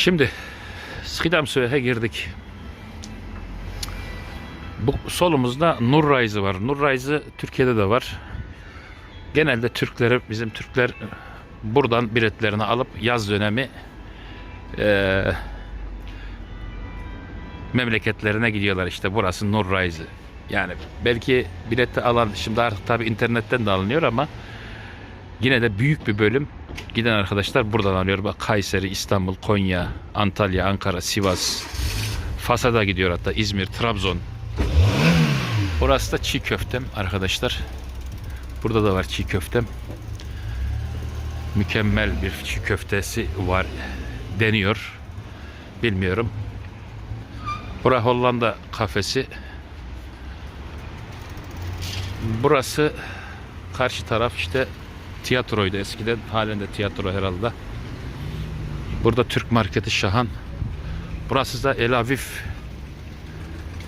Şimdi Skidamsöy'e girdik. Bu solumuzda Nur Raizi var. Nur Raizi Türkiye'de de var. Genelde Türkleri, bizim Türkler buradan biletlerini alıp yaz dönemi eee, memleketlerine gidiyorlar işte burası Nur Raizi. Yani belki bileti alan şimdi artık tabi internetten de alınıyor ama yine de büyük bir bölüm giden arkadaşlar buradan alıyor. Bak Kayseri, İstanbul, Konya, Antalya, Ankara, Sivas, Fas'a da gidiyor hatta İzmir, Trabzon. Orası da çiğ köftem arkadaşlar. Burada da var çiğ köftem. Mükemmel bir çiğ köftesi var deniyor. Bilmiyorum. Bura Hollanda kafesi. Burası karşı taraf işte tiyatroydu eskiden. Halen de tiyatro herhalde. Burada Türk marketi Şahan. Burası da El Aviv.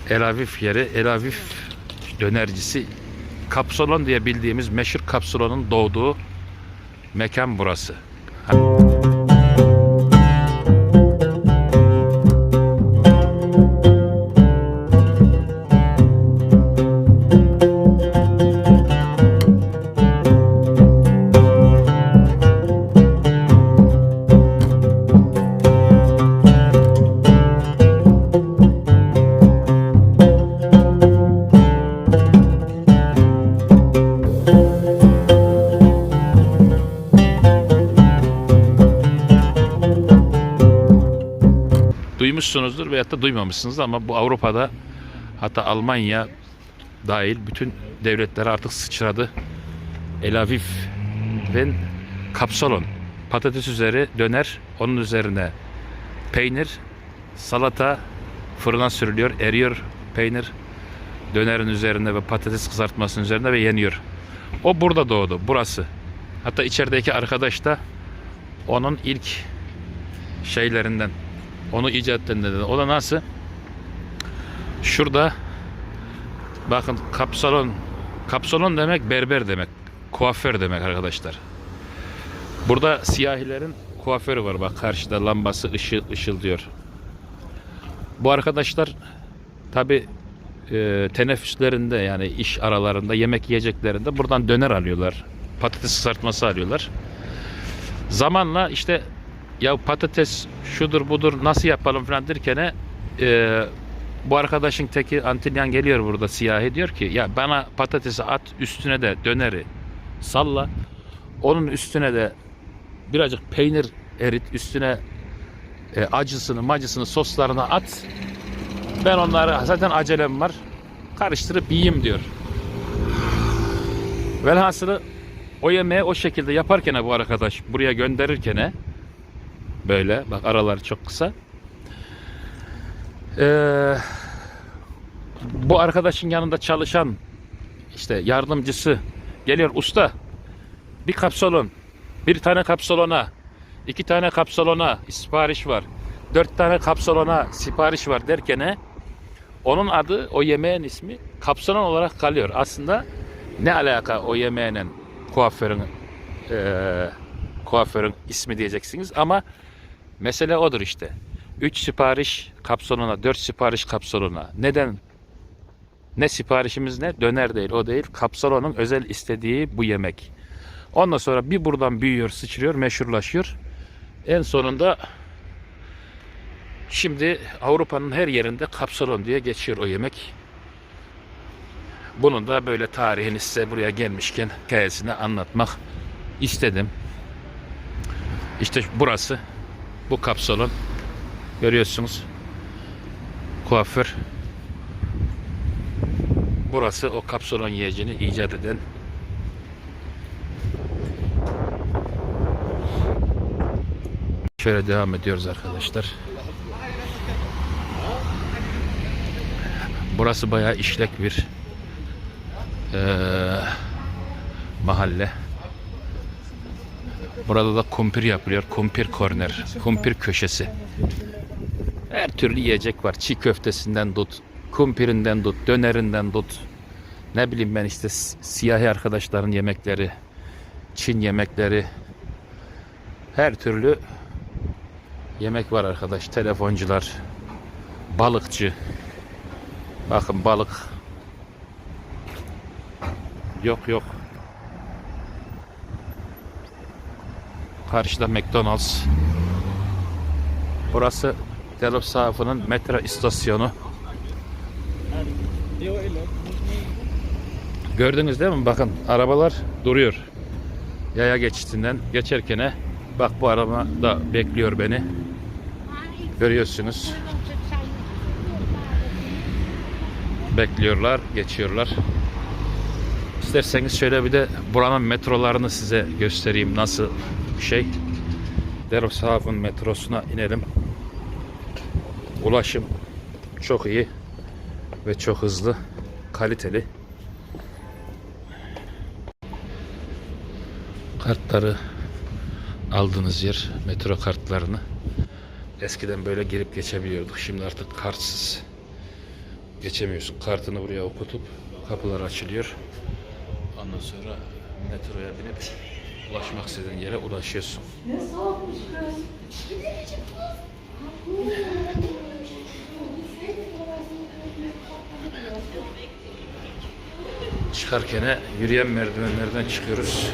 El Aviv yeri. El Aviv dönercisi. Kapsolon diye bildiğimiz meşhur Kapsolon'un doğduğu mekan burası. Duymuşsunuzdur veyahut da duymamışsınız ama bu Avrupa'da hatta Almanya dahil bütün devletler artık sıçradı. El Aviv ve kapsalon patates üzeri döner onun üzerine peynir salata fırına sürülüyor eriyor peynir dönerin üzerine ve patates kızartmasının üzerine ve yeniyor. O burada doğdu burası. Hatta içerideki arkadaş da onun ilk şeylerinden onu icat eden. O da nasıl? Şurada bakın kapsalon kapsalon demek berber demek. Kuaför demek arkadaşlar. Burada siyahilerin kuaförü var. Bak karşıda lambası ışıl ışıldıyor. Bu arkadaşlar tabi e, teneffüslerinde yani iş aralarında yemek yiyeceklerinde buradan döner alıyorlar. Patates kızartması alıyorlar. Zamanla işte ya patates şudur budur nasıl yapalım falan derken e, bu arkadaşın teki Antilyan geliyor burada siyahi diyor ki ya bana patatesi at üstüne de döneri salla onun üstüne de birazcık peynir erit üstüne e, acısını macısını soslarını at ben onları zaten acelem var karıştırıp yiyeyim diyor. Velhasılı o yemeği o şekilde yaparken bu arkadaş buraya gönderirken Böyle. Bak aralar çok kısa. Ee, bu arkadaşın yanında çalışan işte yardımcısı geliyor usta bir kapsalon bir tane kapsalona iki tane kapsalona sipariş var dört tane kapsalona sipariş var derken onun adı o yemeğin ismi kapsalon olarak kalıyor. Aslında ne alaka o yemeğinin kuaförün e, kuaförün ismi diyeceksiniz ama Mesele odur işte. 3 sipariş kapsoluna, 4 sipariş kapsoluna. Neden? Ne siparişimiz ne? Döner değil, o değil. Kapsolonun özel istediği bu yemek. Ondan sonra bir buradan büyüyor, sıçrıyor, meşhurlaşıyor. En sonunda şimdi Avrupa'nın her yerinde kapsolon diye geçiyor o yemek. Bunun da böyle tarihini size buraya gelmişken hikayesini anlatmak istedim. İşte burası bu kapsalon. Görüyorsunuz. Kuaför. Burası o kapsalon yiyeceğini icat eden. Şöyle devam ediyoruz arkadaşlar. Burası bayağı işlek bir eee, mahalle Burada da kumpir yapılıyor. Kumpir korner. Kumpir köşesi. Her türlü yiyecek var. Çiğ köftesinden tut. Kumpirinden tut. Dönerinden tut. Ne bileyim ben işte siyahi arkadaşların yemekleri. Çin yemekleri. Her türlü yemek var arkadaş. Telefoncular, balıkçı. Bakın balık. Yok yok. Karşıda McDonald's. Burası Delop Sahafı'nın metro istasyonu. Gördünüz değil mi? Bakın arabalar duruyor. Yaya geçitinden geçerken bak bu araba da bekliyor beni. Görüyorsunuz. Bekliyorlar, geçiyorlar. İsterseniz şöyle bir de buranın metrolarını size göstereyim nasıl şey. Deroshaven metrosuna inelim. Ulaşım çok iyi ve çok hızlı, kaliteli. Kartları aldığınız yer, metro kartlarını eskiden böyle girip geçebiliyorduk. Şimdi artık kartsız geçemiyorsun. Kartını buraya okutup kapılar açılıyor. Ondan sonra metroya binip ulaşmak istediğin yere ulaşıyorsun. Ne soğukmuş kız. Çıkarken yürüyen merdivenlerden çıkıyoruz.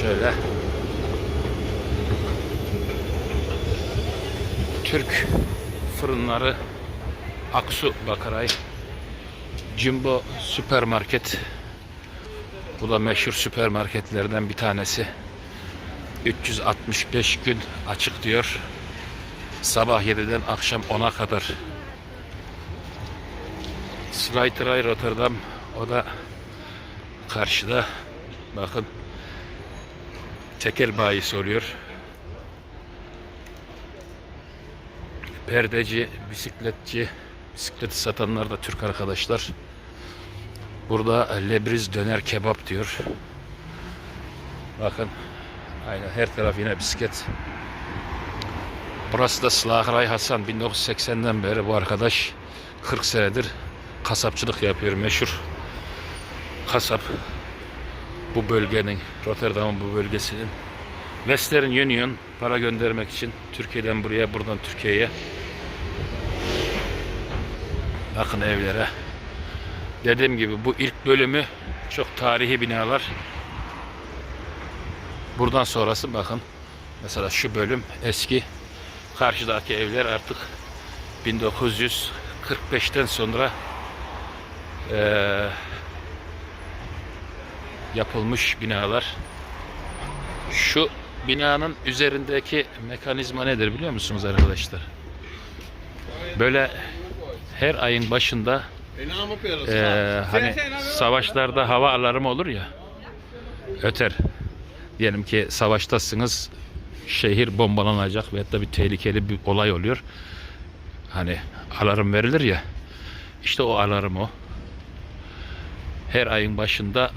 Şöyle Türk fırınları Aksu Bakaray Jumbo süpermarket bu da meşhur süpermarketlerden bir tanesi 365 gün açık diyor Sabah 7'den akşam 10'a kadar. Slijterij Rotterdam o da karşıda. Bakın tekel bayisi oluyor. Perdeci, bisikletçi, bisikleti satanlar da Türk arkadaşlar. Burada Lebriz döner kebap diyor. Bakın aynen her taraf yine bisiklet. Burası da Slaharay Hasan. 1980'den beri bu arkadaş 40 senedir kasapçılık yapıyor meşhur kasap. Bu bölgenin Rotterdam'ın bu bölgesinin. Western Union para göndermek için Türkiye'den buraya buradan Türkiye'ye. Bakın evlere dediğim gibi bu ilk bölümü çok tarihi binalar buradan sonrası bakın mesela şu bölüm eski Karşıdaki evler artık 1945'ten sonra eee, yapılmış binalar. Şu binanın üzerindeki mekanizma nedir biliyor musunuz arkadaşlar? Böyle her ayın başında eee, hani savaşlarda hava alarmı olur ya öter. Diyelim ki savaştasınız şehir bombalanacak veyahut da bir tehlikeli bir olay oluyor. Hani alarm verilir ya. İşte o alarm o. Her ayın başında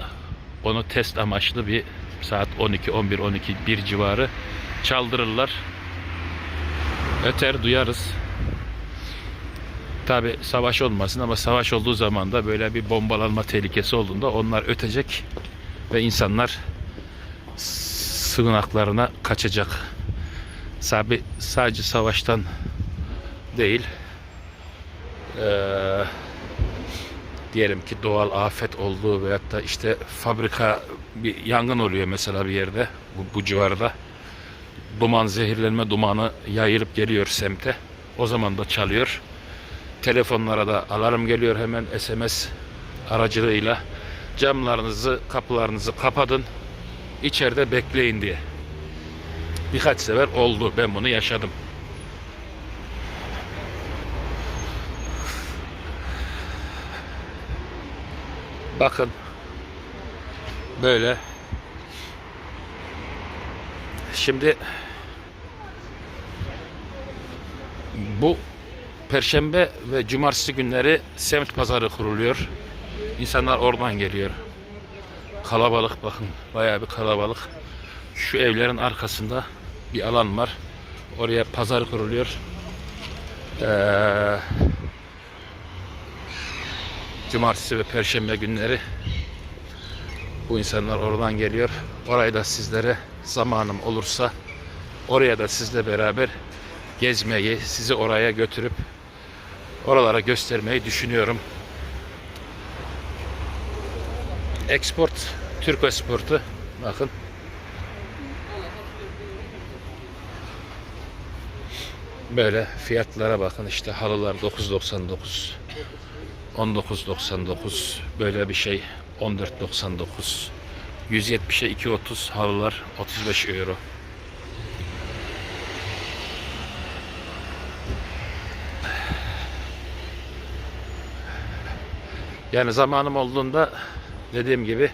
onu test amaçlı bir saat 12, 11, 12, 1 civarı çaldırırlar. Öter duyarız. Tabi savaş olmasın ama savaş olduğu zaman da böyle bir bombalanma tehlikesi olduğunda onlar ötecek ve insanlar sığınaklarına kaçacak. Sabi, sadece savaştan değil eee, diyelim ki doğal afet olduğu veyahut da işte fabrika bir yangın oluyor mesela bir yerde bu, bu civarda. Duman zehirlenme dumanı yayılıp geliyor semte. O zaman da çalıyor telefonlara da alarm geliyor hemen SMS aracılığıyla camlarınızı kapılarınızı kapatın içeride bekleyin diye. Birkaç sefer oldu. Ben bunu yaşadım. Bakın böyle şimdi bu perşembe ve cumartesi günleri semt pazarı kuruluyor. İnsanlar oradan geliyor. Kalabalık bakın. Bayağı bir kalabalık. Şu evlerin arkasında bir alan var. Oraya pazar kuruluyor. Ee, cumartesi ve perşembe günleri Bu insanlar oradan geliyor. Orayı da sizlere zamanım olursa oraya da sizle beraber gezmeyi, sizi oraya götürüp oralara göstermeyi düşünüyorum. Export Türk Export'u bakın. Böyle fiyatlara bakın işte halılar 9.99 19.99 böyle bir şey 14.99 170'e 2.30 halılar 35 euro. Yani zamanım olduğunda dediğim gibi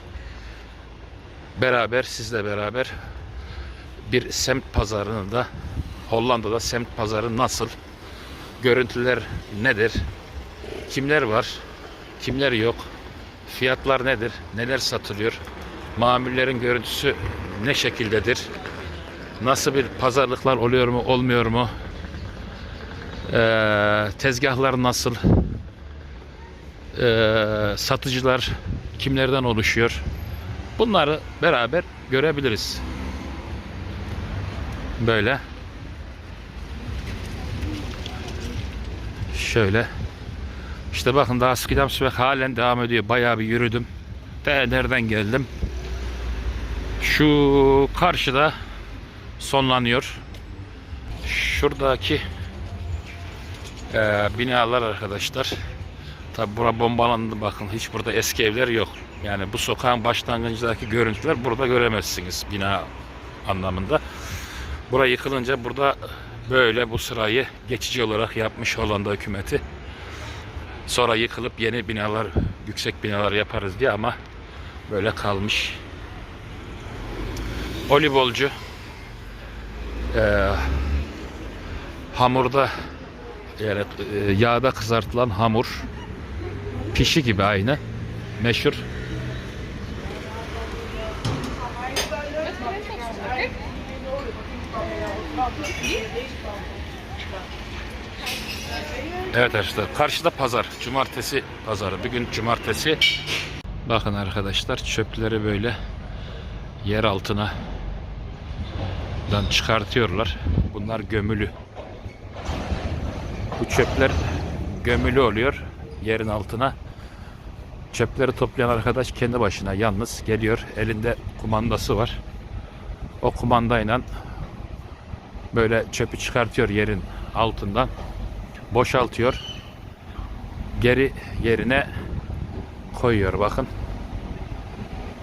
beraber sizle beraber bir semt pazarını da Hollanda'da semt pazarı nasıl? Görüntüler nedir? Kimler var? Kimler yok? Fiyatlar nedir? Neler satılıyor? Mamullerin görüntüsü ne şekildedir? Nasıl bir pazarlıklar oluyor mu, olmuyor mu? Ee, tezgahlar nasıl? Ee, satıcılar kimlerden oluşuyor? Bunları beraber görebiliriz. Böyle. Şöyle. İşte bakın daha Skidamsberg halen devam ediyor. Bayağı bir yürüdüm. De nereden geldim? Şu karşıda sonlanıyor. Şuradaki eee, binalar arkadaşlar. Tabi bura bombalandı bakın. Hiç burada eski evler yok. Yani bu sokağın başlangıcındaki görüntüler burada göremezsiniz bina anlamında. Bura yıkılınca burada böyle bu sırayı geçici olarak yapmış Hollanda hükümeti. Sonra yıkılıp yeni binalar, yüksek binalar yaparız diye ama böyle kalmış. Olibolcu eee, hamurda yani e, yağda kızartılan hamur pişi gibi aynı. Meşhur. Evet arkadaşlar karşıda pazar cumartesi pazarı. Bugün cumartesi. Bakın arkadaşlar çöpleri böyle yer altına çıkartıyorlar. Bunlar gömülü. Bu çöpler gömülü oluyor yerin altına çöpleri toplayan arkadaş kendi başına yalnız geliyor elinde kumandası var o kumandayla böyle çöpü çıkartıyor yerin altından boşaltıyor. Geri yerine koyuyor bakın.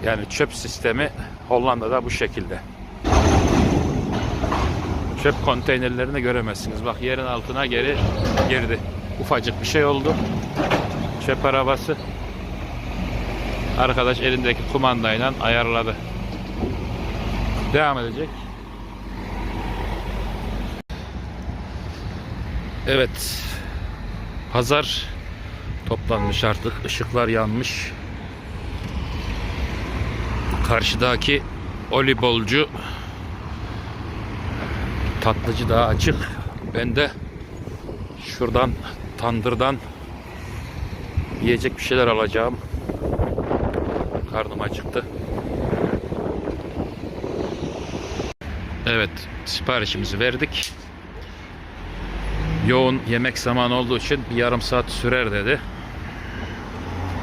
Yani çöp sistemi Hollanda'da bu şekilde. Çöp konteynerlerini göremezsiniz. Bak yerin altına geri girdi. Ufacık bir şey oldu. Çöp arabası. Arkadaş elindeki kumandayla ayarladı. Devam edecek. Evet. Pazar toplanmış artık. Işıklar yanmış. Karşıdaki olibolcu tatlıcı daha açık. Ben de şuradan tandırdan yiyecek bir şeyler alacağım. Karnım acıktı. Evet, siparişimizi verdik yoğun yemek zamanı olduğu için bir yarım saat sürer dedi.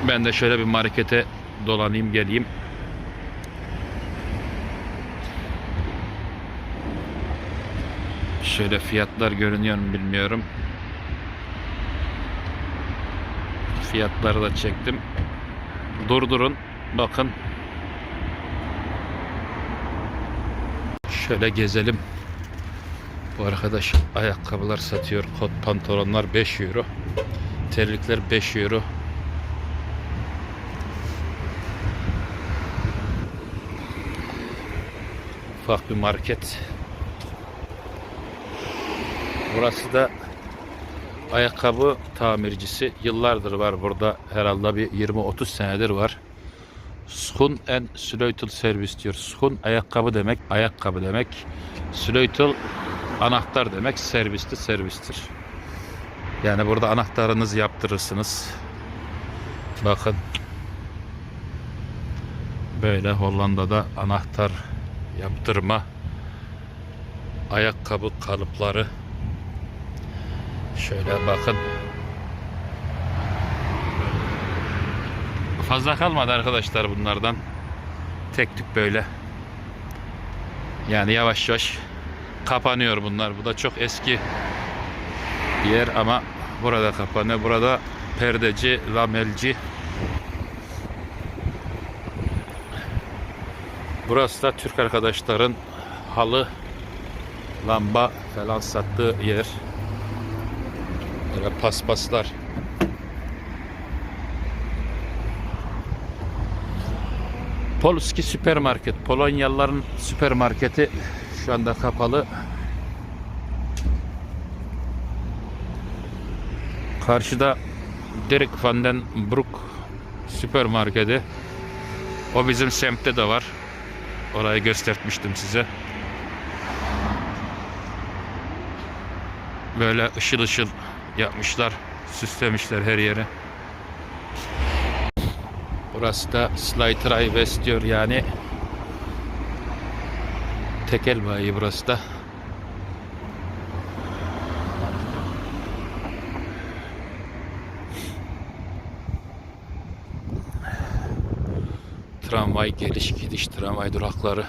Ben de şöyle bir markete dolanayım geleyim. Şöyle fiyatlar görünüyor mu bilmiyorum. Fiyatları da çektim. Durdurun. Bakın. Şöyle gezelim. Bu arkadaş ayakkabılar satıyor. Kot pantolonlar 5 euro. Terlikler 5 euro. Ufak bir market. Burası da ayakkabı tamircisi. Yıllardır var burada. Herhalde bir 20-30 senedir var. Schoen and Sleutel servis diyor. Schoen ayakkabı demek, ayakkabı demek. Sleutel anahtar demek, servisti servistir. Yani burada anahtarınızı yaptırırsınız. Bakın. Böyle Hollanda'da anahtar yaptırma ayakkabı kalıpları şöyle bakın fazla kalmadı arkadaşlar bunlardan. Tek tük böyle. Yani yavaş yavaş kapanıyor bunlar. Bu da çok eski yer ama burada kapanıyor. Burada perdeci lamelci. Burası da Türk arkadaşların halı, lamba falan sattığı yer. Böyle paspaslar. Polski süpermarket. Polonyalıların süpermarketi şu anda kapalı. Karşıda Dirk van den Broek süpermarketi. O bizim semtte de var. Orayı göstermiştim size. Böyle ışıl ışıl yapmışlar. Süslemişler her yeri. Burası da Slaytray West diyor yani. Tekel bayi burası da. Tramvay geliş gidiş tramvay durakları.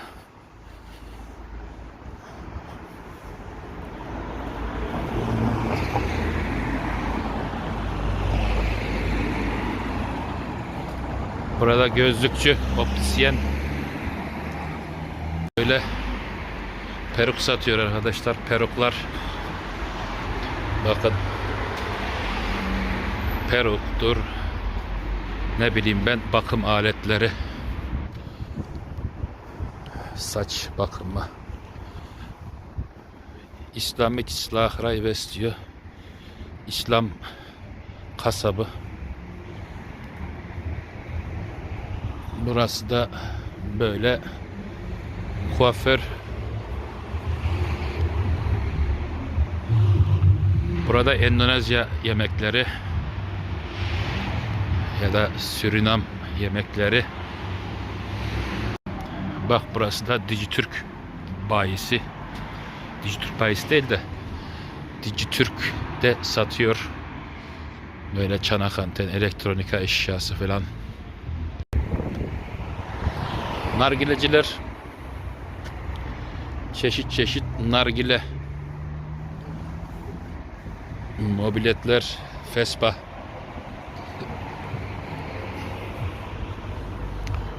Burada gözlükçü, optisyen. Böyle peruk satıyor arkadaşlar. Peruklar. Bakın. Peruktur. Ne bileyim ben bakım aletleri. Saç bakımı. İslamik İslah Rayves diyor. İslam kasabı burası da böyle kuaför burada Endonezya yemekleri ya da Surinam yemekleri Bak burası da Dijitürk bayisi. Dijitürk bayisi değil de Dijitürk de satıyor. Böyle çanak anten, elektronika eşyası falan. Nargileciler çeşit çeşit nargile mobiletler Vespa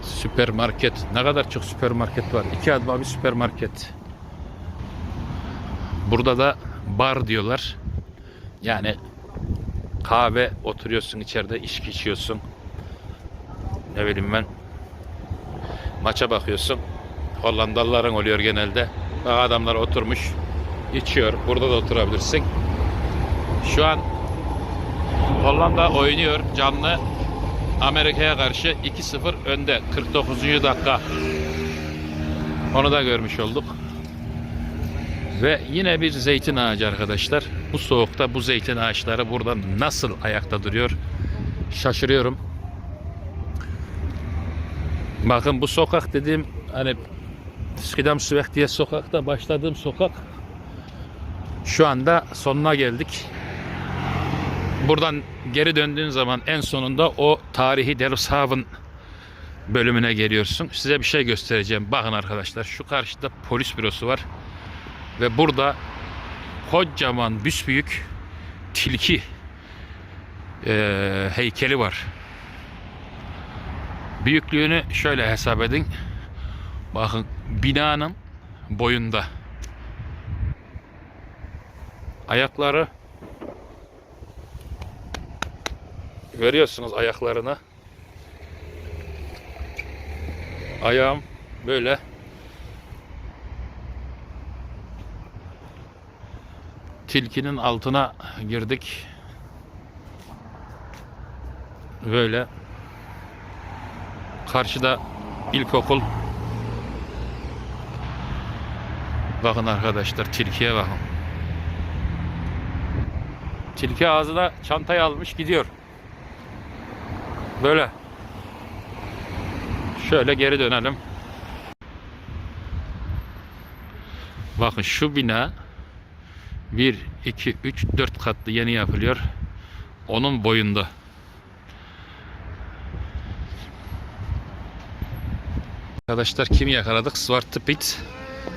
Süpermarket. Ne kadar çok süpermarket var. İki adıma bir süpermarket. Burada da bar diyorlar. Yani kahve oturuyorsun içeride içki içiyorsun. Ne bileyim ben. Maça bakıyorsun. Hollandalıların oluyor genelde. Bak adamlar oturmuş içiyor. Burada da oturabilirsin. Şu an Hollanda oynuyor canlı. Amerika'ya karşı 2-0 önde. 49. dakika. Onu da görmüş olduk. Ve yine bir zeytin ağacı arkadaşlar. Bu soğukta bu zeytin ağaçları burada nasıl ayakta duruyor? Şaşırıyorum. Bakın bu sokak dediğim hani Skidam Süvek diye sokakta başladığım sokak şu anda sonuna geldik. Buradan geri döndüğün zaman en sonunda o tarihi Delfshaven bölümüne geliyorsun. Size bir şey göstereceğim. Bakın arkadaşlar şu karşıda polis bürosu var. Ve burada kocaman büsbüyük tilki eee, heykeli var. Büyüklüğünü şöyle hesap edin. Bakın binanın boyunda. Ayakları Görüyorsunuz ayaklarını. Ayağım böyle. Tilkinin altına girdik. Böyle. Karşıda ilkokul. Bakın arkadaşlar tilkiye bakın. Tilki ağzına çantayı almış gidiyor. Böyle. Şöyle geri dönelim. Bakın şu bina 1, 2, 3, 4 katlı yeni yapılıyor. Onun boyunda. Arkadaşlar kimi yakaladık? Zwarte Piet.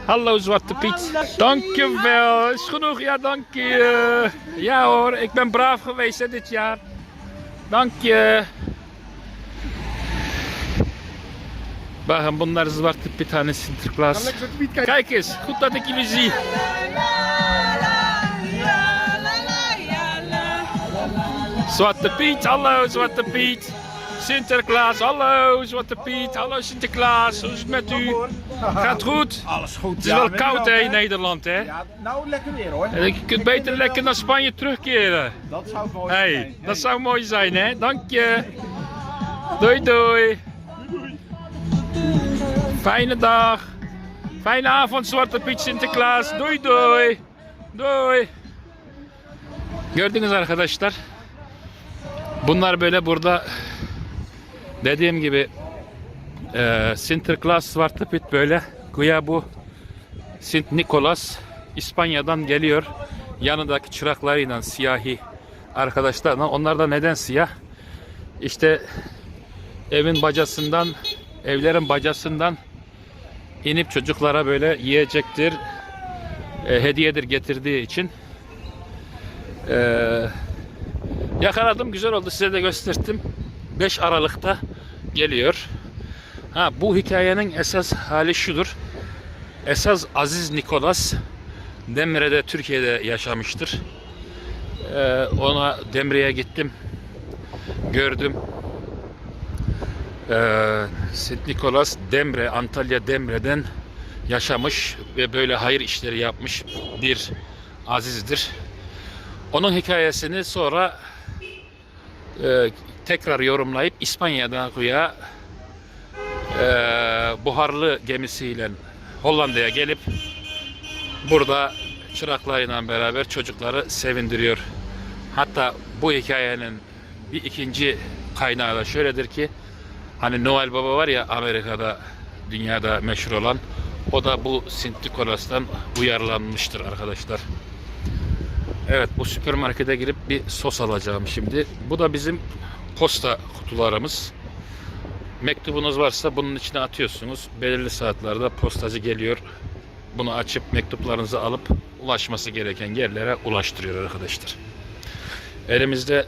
Hallo Zwarte Piet. Dank je wel. Is genoeg, ja dank je. Ja hoor, ik ben braaf geweest hè, dit jaar. Dank je. Bakın bunlar Zwarte Piet hani Sinterklaas. Kijk eens, goed dat ik jullie zie. Zwarte Piet, hallo Zwarte Piet. Sinterklaas, hallo Zwarte Piet, hallo Sinterklaas, hoe is het met u? Gaat goed? Alles goed. Het is wel koud hè in Nederland hè? Ja, nou lekker weer hoor. Je kunt beter lekker naar Spanje terugkeren. Dat zou mooi Hey, zijn. dat zou mooi zijn hè, dank je. Doei doei. Fijne dag. Fijne avond Zwarte Piet Sinterklaas. Doei doei. Doei. Gördünüz arkadaşlar. Bunlar böyle burada dediğim gibi e, Sinterklaas Zwarte Piet böyle güya bu Sint Nicholas İspanya'dan geliyor. Yanındaki çıraklarıyla siyahi arkadaşlarla. Onlar da neden siyah? İşte evin bacasından, evlerin bacasından inip çocuklara böyle yiyecektir, e, hediyedir getirdiği için e, yakaladım. Güzel oldu. Size de gösterdim. 5 Aralık'ta geliyor. Ha bu hikayenin esas hali şudur. Esas Aziz Nikolas Demre'de Türkiye'de yaşamıştır. Ee, ona Demre'ye gittim. Gördüm. Ee, St. Nikolas Demre, Antalya Demre'den yaşamış ve böyle hayır işleri yapmış bir azizdir. Onun hikayesini sonra e, tekrar yorumlayıp İspanya'dan kuya e, buharlı gemisiyle Hollanda'ya gelip burada çıraklarıyla beraber çocukları sevindiriyor. Hatta bu hikayenin bir ikinci kaynağı da şöyledir ki hani Noel Baba var ya Amerika'da dünyada meşhur olan o da bu St. Nicholas'tan uyarlanmıştır arkadaşlar. Evet bu süpermarkete girip bir sos alacağım şimdi. Bu da bizim posta kutularımız. Mektubunuz varsa bunun içine atıyorsunuz. Belirli saatlerde postacı geliyor. Bunu açıp mektuplarınızı alıp ulaşması gereken yerlere ulaştırıyor arkadaşlar. Elimizde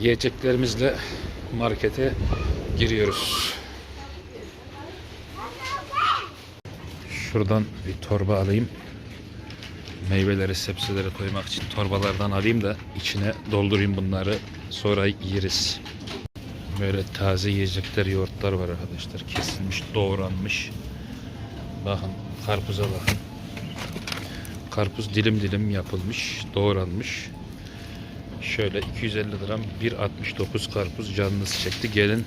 yiyeceklerimizle markete giriyoruz. Şuradan bir torba alayım. Meyveleri, sebzeleri koymak için torbalardan alayım da içine doldurayım bunları. Sonra yeriz. Böyle taze yiyecekler, yoğurtlar var arkadaşlar. Kesilmiş, doğranmış. Bakın karpuza bakın. Karpuz dilim dilim yapılmış, doğranmış. Şöyle 250 gram 1.69 karpuz canınız çekti. Gelin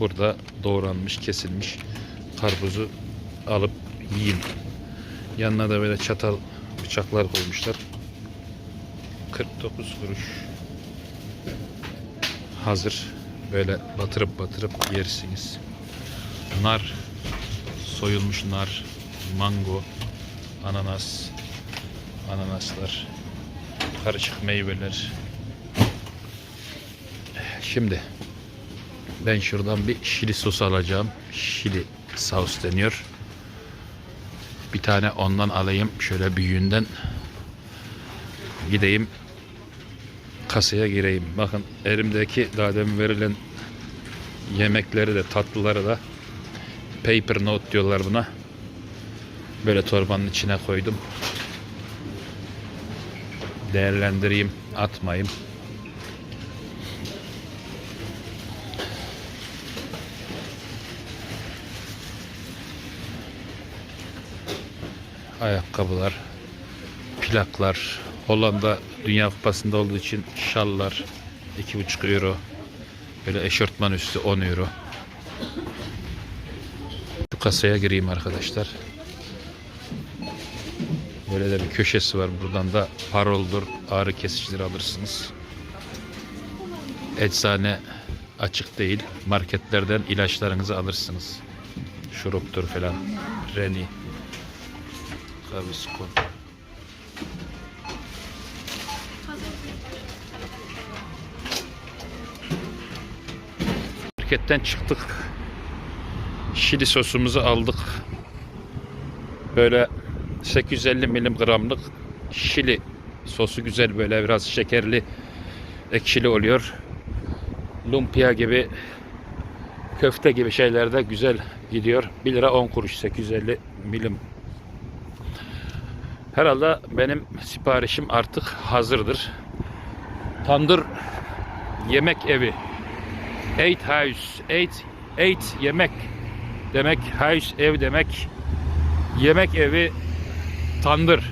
burada doğranmış, kesilmiş karpuzu alıp yiyin. Yanına da böyle çatal bıçaklar koymuşlar. 49 kuruş. Hazır. Böyle batırıp batırıp yersiniz. Nar, soyulmuş nar, mango, ananas, ananaslar, karışık meyveler. Şimdi ben şuradan bir şili sos alacağım. Şili saus deniyor. Bir tane ondan alayım. Şöyle büyüğünden gideyim kasaya gireyim. Bakın elimdeki daha demin verilen yemekleri de tatlıları da paper note diyorlar buna. Böyle torbanın içine koydum. Değerlendireyim, atmayayım. Ayakkabılar, plaklar, Hollanda Dünya Kupası'nda olduğu için şallar 2,5 euro. Böyle eşortman üstü 10 euro. Şu kasaya gireyim arkadaşlar. Böyle de bir köşesi var. Buradan da paroldur, ağrı kesicileri alırsınız. Eczane açık değil. Marketlerden ilaçlarınızı alırsınız. Şuruptur falan. Reni. Gaviscon. Marketten çıktık. Şili sosumuzu aldık. Böyle 850 miligramlık şili sosu güzel böyle biraz şekerli ekşili oluyor. Lumpia gibi köfte gibi şeylerde güzel gidiyor. 1 lira 10 kuruş 850 milim. Herhalde benim siparişim artık hazırdır. Tandır yemek evi. Eight house. Eight, eight yemek demek. House ev demek. Yemek evi tandır.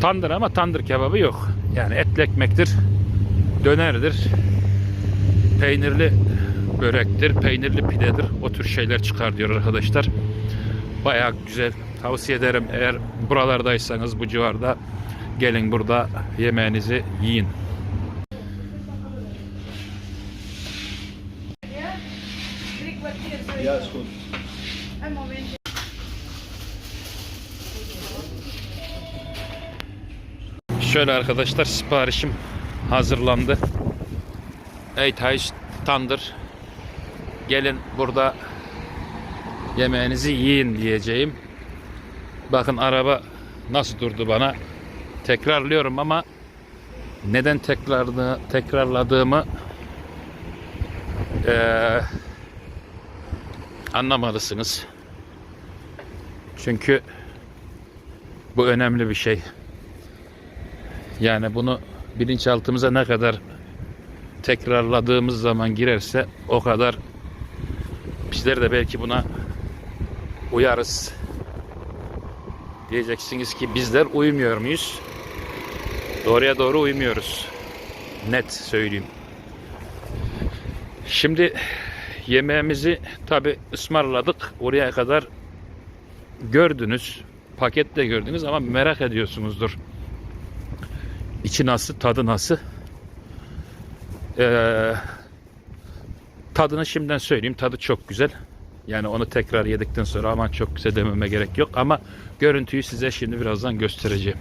Tandır ama tandır kebabı yok. Yani etli ekmektir. Dönerdir. Peynirli börektir. Peynirli pidedir. O tür şeyler çıkar diyor arkadaşlar. Bayağı güzel. Tavsiye ederim eğer buralardaysanız bu civarda gelin burada yemeğinizi yiyin. Şöyle arkadaşlar siparişim hazırlandı. Eight House Tandır. Gelin burada yemeğinizi yiyin diyeceğim. Bakın araba nasıl durdu bana. Tekrarlıyorum ama neden tekrarlı, tekrarladığımı eee, anlamalısınız. Çünkü bu önemli bir şey. Yani bunu bilinçaltımıza ne kadar tekrarladığımız zaman girerse o kadar bizler de belki buna uyarız. Diyeceksiniz ki bizler uymuyor muyuz? Doğruya doğru uymuyoruz. Net söyleyeyim. Şimdi yemeğimizi tabi ısmarladık. Oraya kadar gördünüz. Pakette gördünüz ama merak ediyorsunuzdur. İçi nasıl, tadı nasıl? Ee, tadını şimdiden söyleyeyim. Tadı çok güzel. Yani onu tekrar yedikten sonra aman çok güzel dememe gerek yok. Ama görüntüyü size şimdi birazdan göstereceğim.